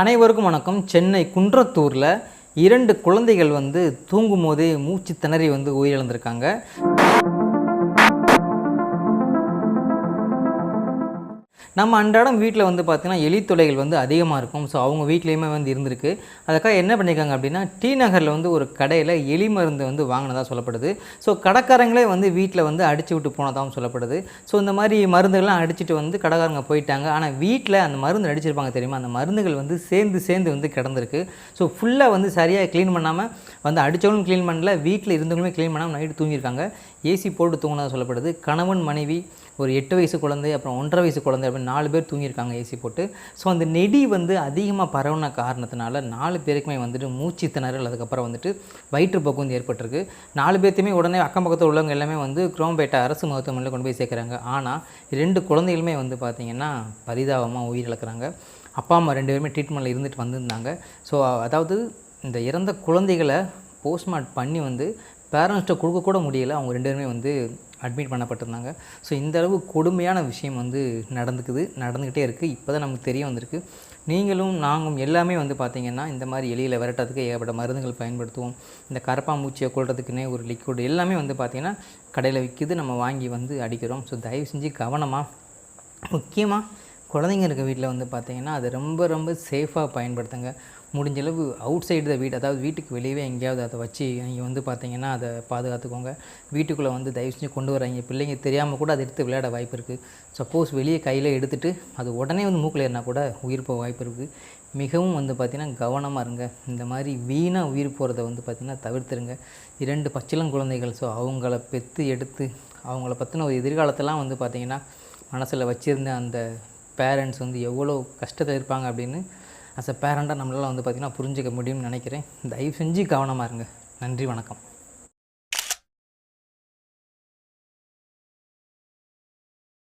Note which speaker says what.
Speaker 1: அனைவருக்கும் வணக்கம். சென்னை குன்றத்தூரில் இரண்டு குழந்தைகள் வந்து தூங்கும் போதே மூச்சு திணறி வந்து உயிரிழந்திருக்காங்க. நம்ம அன்றாடம் வீட்டில் வந்து பார்த்திங்கன்னா எலித்தொலைகள் வந்து அதிகமாக இருக்கும். ஸோ அவங்க வீட்லேயுமே வந்து இருந்திருக்கு. அதுக்காக என்ன பண்ணியிருக்காங்க அப்படின்னா டி நகரில் வந்து ஒரு கடையில் எலி மருந்து வந்து வாங்கினதாக சொல்லப்படுது. ஸோ கடைக்காரங்களே வந்து வீட்டில் வந்து அடிச்சு விட்டு போனதாகவும் சொல்லப்படுது. ஸோ இந்த மாதிரி மருந்துகள்லாம் அடிச்சுட்டு வந்து கடைக்காரங்க போயிட்டாங்க. ஆனால் வீட்டில் அந்த மருந்து அடிச்சிருப்பாங்க தெரியுமா? அந்த மருந்துகள் வந்து சேர்ந்து சேர்ந்து வந்து கிடந்திருக்கு. ஸோ ஃபுல்லாக வந்து சரியாக க்ளீன் பண்ணாமல் வந்து அடித்தவங்களும் க்ளீன் பண்ணல வீட்டில் இருந்தவங்களுமே க்ளீன் பண்ணாமல் நைட்டு தூங்கியிருக்காங்க. ஏசி போட்டு தூங்கினதாக சொல்லப்படுது. கணவன் மனைவி ஒரு எட்டு வயசு குழந்தை அப்புறம் ஒன்றரை வயசு குழந்தை அப்படின்னு நாலு பேர் தூங்கியிருக்காங்க ஏசி போட்டு. ஸோ அந்த நெடி வந்து அதிகமாக பரவுன காரணத்தினால நாலு பேருக்குமே வந்துட்டு மூச்சு திணறல் அதுக்கப்புறம் வந்துட்டு வயிற்றுப்போக்கு வந்து ஏற்பட்டிருக்கு. நாலு பேர்த்தையுமே உடனே அக்கம் பக்கத்தில் உள்ளவங்க எல்லாமே வந்து குரோம்பேட்டை அரசு மருத்துவமனையில் கொண்டு போய் சேர்க்குறாங்க. ஆனால் ரெண்டு குழந்தைகளுமே வந்து பார்த்திங்கன்னா பரிதாபமாக உயிரிழக்கிறாங்க. அப்பா அம்மா ரெண்டு பேருமே ட்ரீட்மெண்ட்டில் இருந்துட்டு வந்திருந்தாங்க. ஸோ அதாவது இந்த இறந்த குழந்தைகளை போஸ்ட்மார்ட் பண்ணி வந்து பேரண்ட்ஸ்கிட்ட கொடுக்கக்கூட முடியலை. அவங்க ரெண்டு பேருமே வந்து அட்மிட் பண்ணப்பட்டிருந்தாங்க. ஸோ இந்த அளவு கொடுமையான விஷயம் வந்து நடந்துக்குது நடந்துக்கிட்டே இருக்குது இப்போ தான் நமக்கு தெரிய வந்திருக்கு. நீங்களும் நாங்களும் எல்லாமே வந்து பார்த்திங்கன்னா இந்த மாதிரி எலியில் விரட்டுறதுக்கு ஏகப்பட்ட மருந்துகள் பயன்படுத்துவோம். இந்த கரப்பாம்பூச்சியை கொள்றதுக்குன்னே ஒரு லிக்விட் எல்லாமே வந்து பார்த்திங்கன்னா கடையில் விற்கிது நம்ம வாங்கி வந்து அடிக்கிறோம். ஸோ தயவு செஞ்சு கவனமாக முக்கியமாக குழந்தைங்க இருக்க வீட்டில் வந்து பார்த்தீங்கன்னா அதை ரொம்ப ரொம்ப சேஃபாக பயன்படுத்துங்க. முடிஞ்ச அளவு அவுட் சைடு த வீடு அதாவது வீட்டுக்கு வெளியவே எங்கேயாவது அதை வச்சு நீங்கள் வந்து பார்த்தீங்கன்னா அதை பாதுகாத்துக்கோங்க. வீட்டுக்குள்ளே வந்து தயவு செஞ்சு கொண்டு வராங்க பிள்ளைங்க தெரியாமல் கூட அதை எடுத்து விளையாட வாய்ப்பு இருக்குது சப்போஸ் வெளியே கையில் எடுத்துகிட்டு அது உடனே வந்து மூக்கில் ஏறினா கூட உயிர் போக வாய்ப்பு இருக்குது மிகவும் வந்து பார்த்திங்கன்னா கவனமாக இருங்க. இந்த மாதிரி வீணாக உயிர் போகிறத வந்து பார்த்திங்கன்னா தவிர்த்துருங்க. இரண்டு பச்சிளம் குழந்தைகள் ஸோ அவங்கள பெற்று எடுத்து அவங்கள பற்றின ஒரு எதிர்காலத்தெல்லாம் வந்து பார்த்திங்கன்னா மனசில் வச்சுருந்த அந்த பேரண்ட்ஸ் வந்து எவ்வளோ கஷ்டத்தில் இருப்பாங்க அப்படின்னு அஸ் அ பேரண்ட்டாக நம்மளால் வந்து பார்த்திங்கன்னா புரிஞ்சிக்க முடியும்னு நினைக்கிறேன். தயவு செஞ்சு கவனமாக இருங்க. நன்றி வணக்கம்.